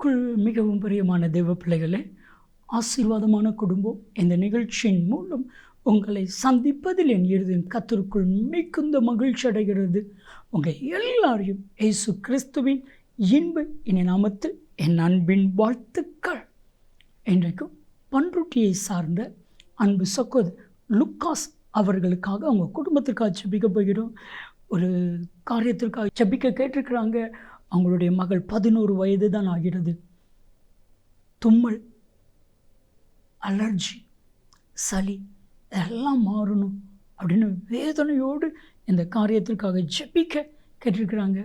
கிறிஸ்துவுக்குள் மிகவும் பிரியமான தெய்வ பிள்ளைகளே ஆசீர்வாதமான குடும்பம் இந்த நிகழ்ச்சியின் மூலம் உங்களை சந்திப்பதில் என் இருதயம் கத்தருக்குள் மிகுந்த மகிழ்ச்சி அடைகிறது. உங்கள் எல்லாரையும் இயேசு கிறிஸ்துவின் இன்ப இனி நாமத்தில் என் அன்பின் வாழ்த்துக்கள். இன்றைக்கும் பன்ருட்டியை சார்ந்த அன்பு சகோதர் லுக்காஸ் அவர்களுக்காக அவங்க குடும்பத்திற்காக ஜெபிக்க போகிறோம். ஒரு காரியத்திற்காக ஜபிக்க கேட்டிருக்கிறாங்க. அவங்களுடைய மகள் பதினோரு வயது தான் ஆகிறது. தும்மல் அலர்ஜி சளி இதெல்லாம் மாறணும் அப்படின்னு வேதனையோடு இந்த காரியத்திற்காக ஜெபிக்க கேட்டிருக்கிறாங்க.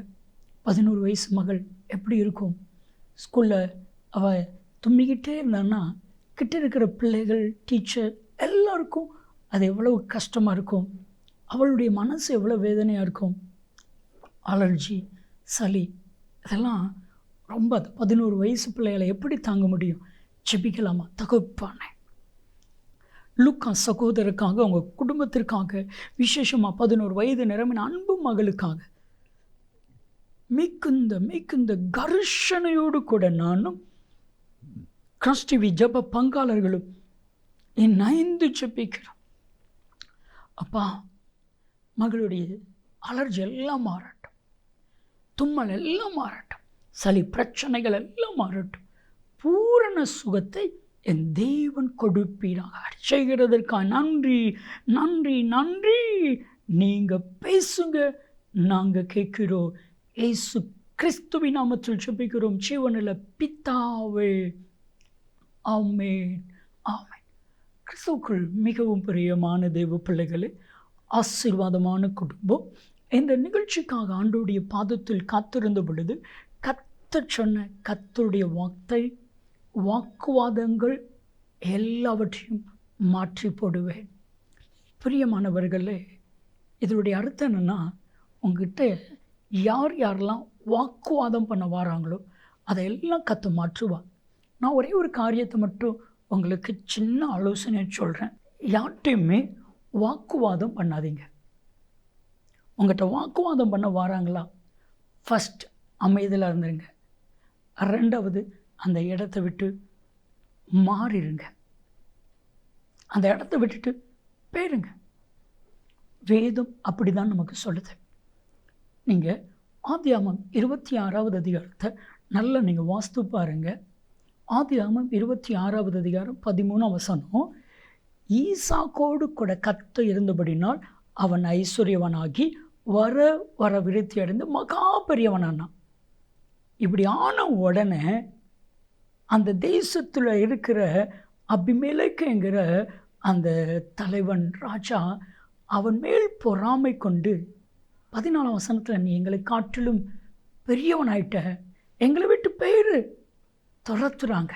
பதினோரு வயசு மகள் எப்படி இருக்கும்? ஸ்கூலில் அவள் தும்மிக்கிட்டே இருந்தான்னா கிட்ட இருக்கிற பிள்ளைகள் டீச்சர் எல்லாருக்கும் அது எவ்வளவு கஷ்டமாக இருக்கும்? அவளுடைய மனசு எவ்வளோ வேதனையாக இருக்கும்? அலர்ஜி சளி அதெல்லாம் ரொம்ப அது பதினோரு வயசு பிள்ளைகளை எப்படி தாங்க முடியும்? ஜெபிக்கலாமா? தகுப்பானே. லுக்கா சகோதரருக்காக அவங்க குடும்பத்திற்காக விசேஷமாக பதினோரு வயது நிரம்பின அன்பு மகளுக்காக. மிகுந்த மிகுந்த கர்ஷனையோடு கூட நானும் கிறிஸ்டிவி ஜப பங்காளர்களும் என் நயந்து ஜெபிக்கிறோம். அப்பா மகளுடைய அலர்ஜி எல்லாம் மாறணும் தும்மல் எல்லாம் மாறட்டும். சளி பிரச்சனைகள் எல்லாம் மாறட்டும். பூரண சுகத்தை என் தேவன் கொடுப்பீராக. செய்கிறதற்காக நன்றி நன்றி நன்றி. நீங்கள் பேசுங்க நாங்கள் கேட்கிறோம். ஏசு கிறிஸ்துவி நாமத்தில் ஜெபிக்கிறோம். ஜீவனில் பித்தாவே ஆமேன் ஆமேன். கிறிஸ்துவுக்குள் மிகவும் பிரியமான தெய்வ பிள்ளைகளே ஆசீர்வாதமான குடும்பம். இந்த நிகழ்ச்சிக்காக ஆண்டோடைய பாதத்தில் காத்திருந்த பொழுது கத்த சொன்ன கத்தருடைய வார்த்தை வாக்குவாதங்கள் எல்லாவற்றையும் மாற்றி போடுவேன். பிரியமானவர்களே இதனுடைய அர்த்தம் என்னென்னா உங்ககிட்ட யார் யாரெல்லாம் வாக்குவாதம் பண்ண வராங்களோ அதையெல்லாம் கற்று மாற்றுவா. நான் ஒரே ஒரு காரியத்தை மட்டும் உங்களுக்கு சின்ன ஆலோசனை சொல்கிறேன் யார்கிட்டையுமே வாக்குவாதம் பண்ணாதீங்க. உங்கள்கிட்ட வாக்குவாதம் பண்ண வராங்களா? ஃபஸ்ட் அமைதியில் இருந்துருங்க. ரெண்டாவது அந்த இடத்த விட்டு மாறிடுங்க அந்த இடத்த விட்டுட்டு போயிருங்க. வேதம் அப்படி தான் நமக்கு சொல்லுது. நீங்கள் ஆதியாமம் இருபத்தி ஆறாவது அதிகாரத்தை நல்லா நீங்கள் வாஸ்து பாருங்கள் ஆதியாமம் இருபத்தி ஆறாவது அதிகாரம் பதிமூணு வசனம் ஈசாக்கோடு கூட கத்த இருந்தபடினால் அவன் ஐஸ்வர்யவனாகி வர வர விருத்தி அடைந்து மகா பெரியவனானான். இப்படி ஆன உடனே அந்த தேசத்தில் இருக்கிற அபிமேலக்குங்கிற அந்த தலைவன் ராஜா அவன் மேல் பொறாமை கொண்டு பதினாலாம் வசனத்தில் நீ எங்களை காட்டிலும் பெரியவனாயிட்ட எங்களை விட்டு பேர் துரத்துறாங்க.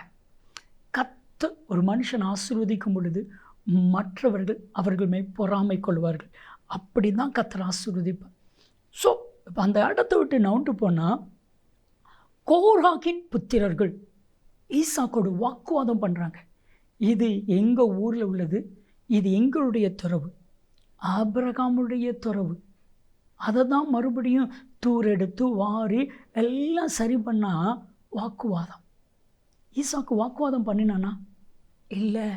கத்த ஒரு மனுஷன் ஆசிர்வதிக்கும் பொழுது மற்றவர்கள் அவர்கள் மேல் பொறாமை கொள்வார்கள். அப்படி தான் கத்தர் ஆசீர்வதிப்பார். ஸோ இப்போ அந்த இடத்த விட்டு நவுண்டு போனால் கோராகின் புத்திரர்கள் ஈசாக்கோடு வாக்குவாதம் பண்ணுறாங்க இது எங்கள் ஊரில் உள்ளது? இது எங்களுடைய துறவு. ஆபிரகாமுடைய துறவு. அதை தான் மறுபடியும் தூரெடுத்து வாரி எல்லாம் சரி பண்ணால் வாக்குவாதம். ஈசாக்கு வாக்குவாதம் பண்ணினானா? இல்லை.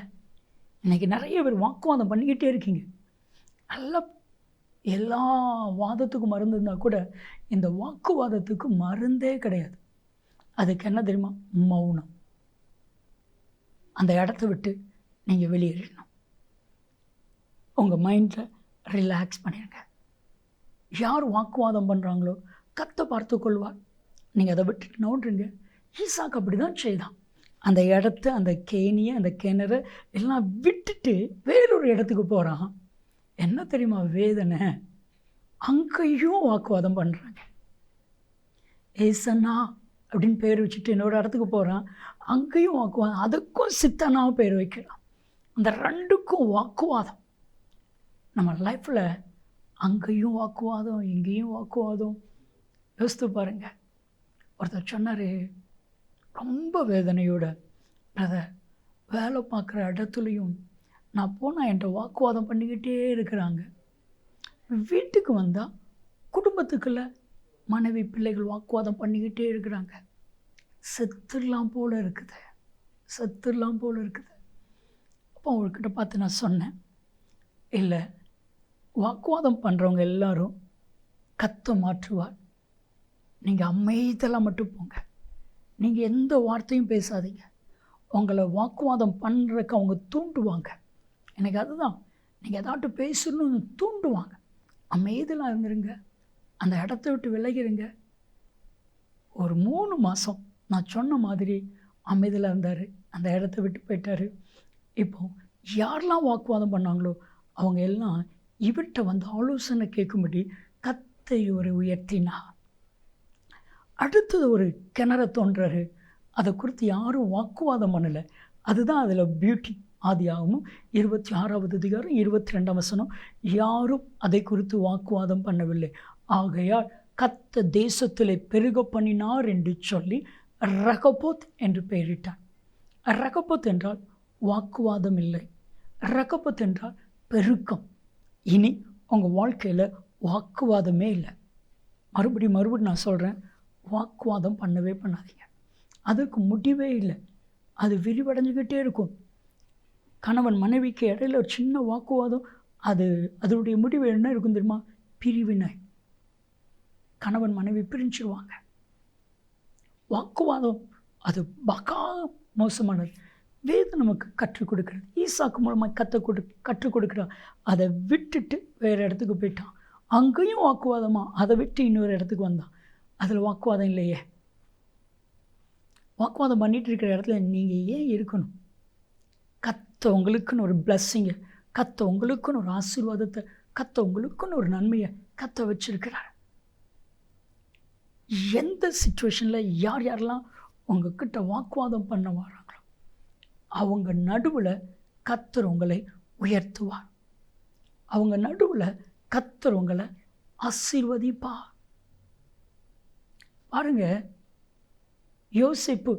இன்றைக்கி நிறைய பேர் வாக்குவாதம் பண்ணிக்கிட்டே இருக்கீங்க. நல்லா எல்லா வாதத்துக்கும் மருந்து இருந்தால் கூட இந்த வாக்குவாதத்துக்கு மருந்தே கிடையாது. அதுக்கு என்ன தெரியுமா? மௌனம். அந்த இடத்த விட்டு நீங்கள் வெளியேறணும். உங்கள் மைண்டில் ரிலாக்ஸ் பண்ணிடுங்க யார் வாக்குவாதம் பண்ணுறாங்களோ கத்தை பார்த்து கொள்வார். நீங்கள் அதை விட்டுட்டு நோண்டுருங்க. ஈசாக்கு அப்படி தான் செய்தான். அந்த இடத்த அந்த கேணியை அந்த கிணறு எல்லாம் விட்டுட்டு வேறொரு இடத்துக்கு போகிறான் என்ன தெரியுமா வேதனை? அங்கேயும் வாக்குவாதம் பண்ணுறாங்க ஏசன்னா அப்படின்னு பேர் வச்சுட்டு இன்னொரு இடத்துக்கு போகிறான் அங்கேயும் வாக்குவாதம். அதுக்கும் சித்தனாவும் பேர் வைக்கிறான். அந்த ரெண்டுக்கும் வாக்குவாதம். நம்ம லைஃப்பில் அங்கேயும் வாக்குவாதம் இங்கேயும் வாக்குவாதம். யோசித்து பாருங்கள் ஒருத்தர் சொன்னார் ரொம்ப வேதனையோட பிரதர் வேலை பார்க்குற இடத்துலையும் நான் போனால் என்கிட்ட வாக்குவாதம் பண்ணிக்கிட்டே இருக்கிறாங்க. வீட்டுக்கு வந்தால் குடும்பத்துக்குள்ள மனைவி பிள்ளைகள் வாக்குவாதம் பண்ணிக்கிட்டே இருக்கிறாங்க. செத்துடலாம் போல் இருக்குது. செத்துடலாம் போல் இருக்குது. அப்போ அவர்கிட்ட பார்த்து நான் சொன்னேன். இல்லை வாக்குவாதம் பண்ணுறவங்க எல்லாரும் கத்த மாற்றுவார். நீங்கள் அமைதியெல்லாம் மட்டும் போங்க. நீங்கள் எந்த வார்த்தையும் பேசாதீங்க. உங்களை வாக்குவாதம் பண்ணுறதுக்கு அவங்க தூண்டுவாங்க. எனக்கு அதுதான். நீங்கள் ஏதாட்டும் பேசணும்னு தூண்டுவாங்க. அமைதலாக இருந்துருங்க. அந்த இடத்த விட்டு விலகிருங்க. ஒரு மூணு மாதம் நான் சொன்ன மாதிரி அமைதியில் இருந்தார். அந்த இடத்த விட்டு போயிட்டார். இப்போ யாரெல்லாம் வாக்குவாதம் பண்ணாங்களோ அவங்க எல்லாம் இவர்கிட்ட வந்து ஆலோசனை கேட்கும்படி கத்தை ஒரு உயர்த்தினா. அடுத்தது ஒரு கிணற தோன்றாரு. அதை குறித்து யாரும் வாக்குவாதம் பண்ணலை. அதுதான் அதில் பியூட்டி ஆதியாகமும் இருபத்தி ஆறாவது அதிகாரம் இருபத்தி ரெண்டாம் வசனம் யாரும் அதை குறித்து வாக்குவாதம் பண்ணவில்லை. ஆகையால் கத்த தேசத்திலே பெருக பண்ணினார் என்று சொல்லி ரகபோத் என்று பெயரிட்டான் ரகபோத் என்றால் வாக்குவாதம் இல்லை. ரகபோத் என்றால் பெருக்கம். இனி உங்கள் வாழ்க்கையில் வாக்குவாதமே இல்லை. மறுபடி மறுபடி நான் சொல்கிறேன் வாக்குவாதம் பண்ணவே பண்ணாதீங்க. அதற்கு முடிவே இல்லை. அது விரிவடைஞ்சுக்கிட்டே இருக்கும். கணவன் மனைவிக்கு இடையில ஒரு சின்ன வாக்குவாதம். அது அதனுடைய முடிவு என்ன இருக்கும் தெரியுமா? பிரிவினை. கணவன் மனைவி பிரிஞ்சிருவாங்க. வாக்குவாதம் அது பகா மோசமானது. வேதம் நமக்கு கற்றுக் கொடுக்கிறது. ஈசாக்கு மூலமாக கற்று கொடு கற்றுக் கொடுக்குறான் அதை விட்டுட்டு வேறு இடத்துக்கு போயிட்டான். அங்கேயும் வாக்குவாதமாக அதை விட்டு இன்னொரு இடத்துக்கு வந்தான். அதில் வாக்குவாதம் இல்லையே. வாக்குவாதம் பண்ணிகிட்டு இருக்கிற இடத்துல நீங்கள் ஏன் இருக்கணும்? கத்த உங்களுக்குன்னு ஒரு பிளஸ்ஸிங்கை கத்த உங்களுக்குன்னு ஒரு ஆசீர்வாதத்தை கத்த உங்களுக்குன்னு ஒரு நன்மையை கத்த வச்சிருக்கிறார். எந்த சுச்சுவேஷனில் யார் யாரெல்லாம் உங்ககிட்ட வாக்குவாதம் பண்ண வராங்களோ அவங்க நடுவில் கத்தர் உங்களை உயர்த்துவார். அவங்க நடுவில் கத்தர் உங்களை ஆசீர்வதிப்பா பாருங்க யோசிப்பு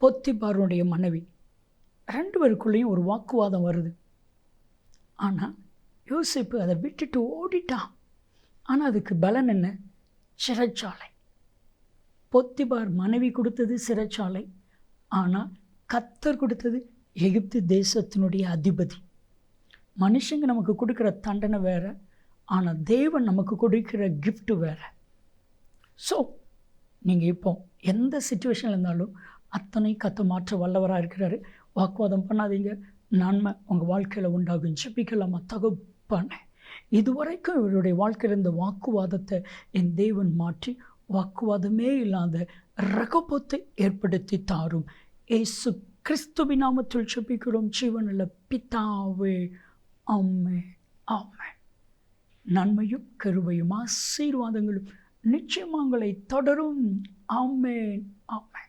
பொத்திப்பாருடைய மனைவி ரெண்டு பேருக்குள்ளேயும் ஒரு வாக்குவாதம் வருது. ஆனால் யோசிப்பு அதை விட்டுட்டு ஓடிட்டான் ஆனால் அதுக்கு பலன் என்ன? சிறைச்சாலை. பொத்திபார் மனைவி கொடுத்தது சிறைச்சாலை. ஆனால் கத்தர் கொடுத்தது எகிப்து தேசத்தினுடைய அதிபதி. மனுஷங்க நமக்கு கொடுக்குற தண்டனை வேறு ஆனால் தேவன் நமக்கு கொடுக்கிற கிஃப்ட்டு வேறு. ஸோ நீங்கள் இப்போ எந்த சுச்சுவேஷனில் இருந்தாலும் அத்தனை கத்த மாற்ற வல்லவராக இருக்கிறாரு. வாக்குவாதம் பண்ணாதீங்க. நன்மை உங்கள் வாழ்க்கையில் உண்டாகும். ஜெபிக்கலாமா? தகுப்பானே. இதுவரைக்கும் இவருடைய வாழ்க்கையில் இருந்த வாக்குவாதத்தை என் தேவன் மாற்றி வாக்குவாதமே இல்லாத ரகபத்தை ஏற்படுத்தி தாரும். ஏசு கிறிஸ்துவின் நாமத்தில் ஜெபிக்கிறோம். ஜீவனில் பிதாவே. அம்மே ஆமே நன்மையும் கருவையும் ஆசீர்வாதங்களும் நிச்சயமாங்களை தொடரும். ஆமேன். ஆமேன்.